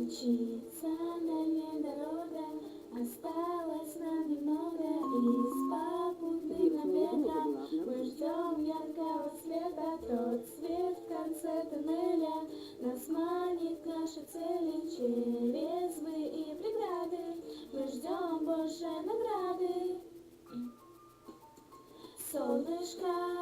Мчится дальняя дорога, осталось нам немного, и с попутным ветром мы ждем яркого света, тот свет в конце тоннеля нас манит к нашей цели, через вы и преграды мы ждем Божьей награды. Солнышко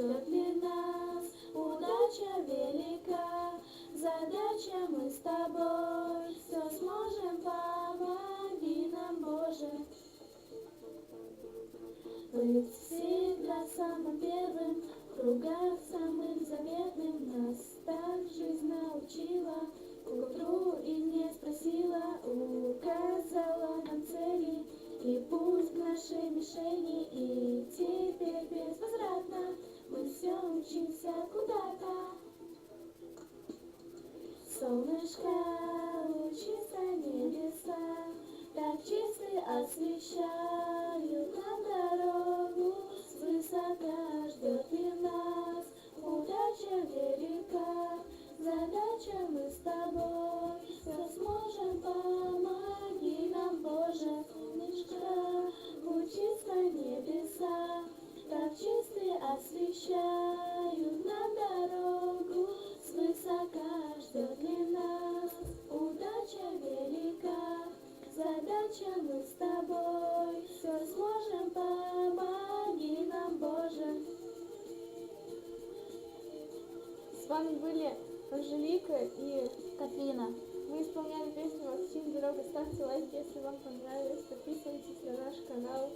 ждет ли нас удача велика, задача мы с тобой все сможем, помоги нам, Боже. Быть всегда самым первым, в кругах самым заветным нас так жизнь научила, к утру и не спросила, указала нам цели. И путь к нашей мишени, учимся куда-то. Солнышко лучится небеса, так чисто освещают нам дорогу, свысока ждет ли нас удача велика, задача мы с тобой все сможем, помоги нам, Боже, солнышко лучится небеса, так чисто освещают задача мы с тобой все сможем, помоги нам, Боже. С вами были Анжелика и Катрина. мы исполняли песню «Максим Дорога». Ставьте лайк, если вам понравилось. Подписывайтесь на наш канал.